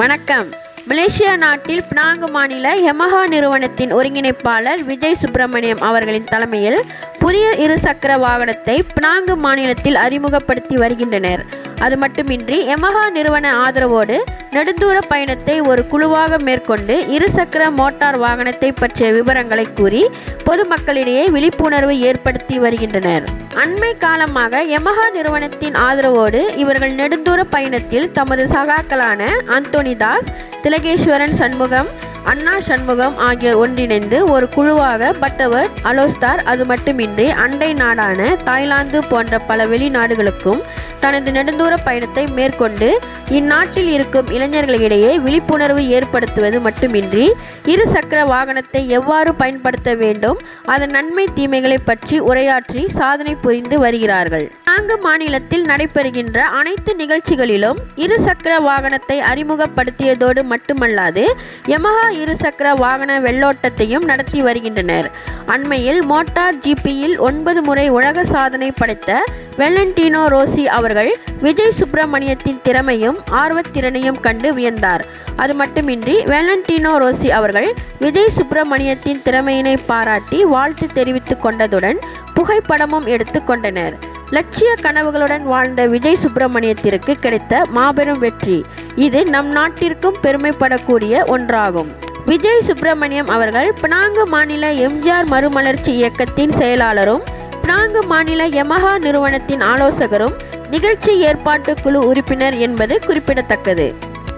வணக்கம். மலேசியா நாட்டில் பினாங்கு மாநில யமஹா நிறுவனத்தின் ஒருங்கிணைப்பாளர் விஜய் சுப்பிரமணியம் அவர்களின் தலைமையில் புதிய இருசக்கர வாகனத்தை பினாங்கு மாநிலத்தில் அறிமுகப்படுத்தி வருகின்றனர். அது மட்டுமின்றி யமஹா நிறுவன ஆதரவோடு நெடுந்தூர பயணத்தை ஒரு குழுவாக மேற்கொண்டு இருசக்கர மோட்டார் வாகனத்தை பற்றிய விவரங்களை கூறி பொதுமக்களிடையே விழிப்புணர்வு ஏற்படுத்தி வருகின்றனர். அண்மை காலமாக யமஹா நிறுவனத்தின் ஆதரவோடு இவர்கள் நெடுந்தூர பயணத்தில் தமது சகாக்களான அந்தோனிதாஸ் திலகேஸ்வரன் சண்முகம். அண்ணா சண்முகம் ஆகியோர் ஒன்றிணைந்து ஒரு குழுவாக பட்டவர் அலோஸ்தார் அது மட்டுமின்றி அண்டை நாடான தாய்லாந்து போன்ற பல வெளிநாடுகளுக்கும் தனது நெடுந்தூர பயணத்தை மேற்கொண்டு இந்நாட்டில் இருக்கும் இளைஞர்களிடையே விழிப்புணர்வு ஏற்படுத்துவது மட்டுமின்றி இரு சக்கர வாகனத்தை எவ்வாறு பயன்படுத்த வேண்டும் அதன் நன்மை தீமைகளை பற்றி உரையாற்றி சாதனை புரிந்து வருகிறார்கள். நான்கு மாநிலத்தில் நடைபெறுகின்ற அனைத்து நிகழ்ச்சிகளிலும் இரு சக்கர வாகனத்தை அறிமுகப்படுத்தியதோடு மட்டுமல்லாது யமஹா இருசக்கர வாகன வெள்ளோட்டத்தையும் நடத்தி வருகின்றனர். அண்மையில் மோட்டார் ஜிபியில் ஒன்பது முறை உலக சாதனை படைத்த வெலண்டினோ ரோசி அவர்கள் விஜய் சுப்பிரமணியத்தின் திறமையும் ஆர்வத்திறனையும் கண்டு வியந்தார். அது மட்டுமின்றி வெலண்டினோ ரோசி அவர்கள் விஜய் சுப்பிரமணியத்தின் திறமையினை பாராட்டி வாழ்த்து தெரிவித்துக் கொண்டதுடன் புகைப்படமும் எடுத்து கொண்டனர். லட்சிய கனவுகளுடன் வாழ்ந்த விஜய் சுப்பிரமணியத்திற்கு கிடைத்த மாபெரும் வெற்றி. இது நம் நாட்டிற்கும் பெருமைப்படக்கூடிய ஒன்றாகும். விஜய் சுப்பிரமணியம் அவர்கள் பினாங்கு மாநில எம்ஜிஆர் மறுமலர்ச்சி இயக்கத்தின் செயலாளரும் பினாங்கு மாநில யமஹா நிறுவனத்தின் ஆலோசகரும் நிகழ்ச்சி ஏற்பாட்டு குழு உறுப்பினர் என்பது குறிப்பிடத்தக்கது.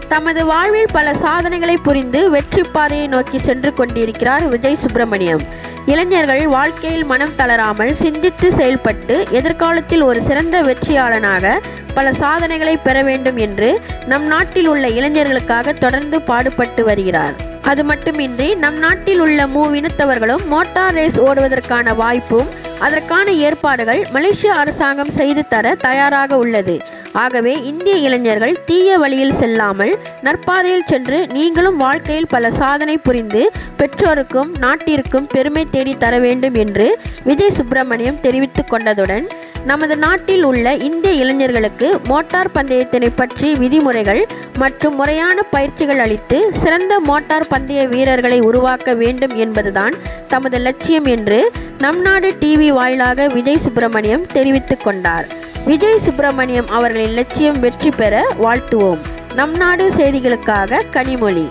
தமது வாழ்வில் பல சாதனைகளை புரிந்து வெற்றி பாதையை நோக்கி சென்று கொண்டிருக்கிறார் விஜய் சுப்பிரமணியம் இளைஞர்கள் வாழ்க்கையில் மனம் தளராமல் சிந்தித்து செயல்பட்டு எதிர்காலத்தில் ஒரு சிறந்த வெற்றியாளனாக பல சாதனைகளை பெற வேண்டும் என்று நம் நாட்டில் உள்ள இளைஞர்களுக்காக தொடர்ந்து பாடுபட்டு வருகிறார். அது மட்டுமின்றி நம் நாட்டில் உள்ள மூவினத்தவர்களும் மோட்டார் ரேஸ் ஓடுவதற்கான வாய்ப்பும் அதற்கான ஏற்பாடுகள் மலேசிய அரசாங்கம் செய்து தர தயாராக உள்ளது. ஆகவே இந்திய இளைஞர்கள் தீய வழியில் செல்லாமல் நற்பாதையில் சென்று நீங்களும் வாழ்க்கையில் பல சாதனை புரிந்து பெற்றோருக்கும் நாட்டிற்கும் பெருமை தேடி தர வேண்டும் என்று விஜய் சுப்பிரமணியம் தெரிவித்துக் கொண்டதுடன் நமது நாட்டில் உள்ள இந்திய இளைஞர்களுக்கு மோட்டார் பந்தயத்தினை பற்றி விதிமுறைகள் மற்றும் முறையான பயிற்சிகள் அளித்து சிறந்த மோட்டார் பந்தய வீரர்களை உருவாக்க வேண்டும் என்பதுதான் தமது லட்சியம் என்று நம் நாடு டிவி வாயிலாக விஜய் சுப்பிரமணியம் தெரிவித்துக் கொண்டார். விஜய் சுப்பிரமணியம் அவர்களின் லட்சியம் வெற்றி பெற வாழ்த்துவோம். நம் நாடு செய்திகளுக்காக கனிமொழி.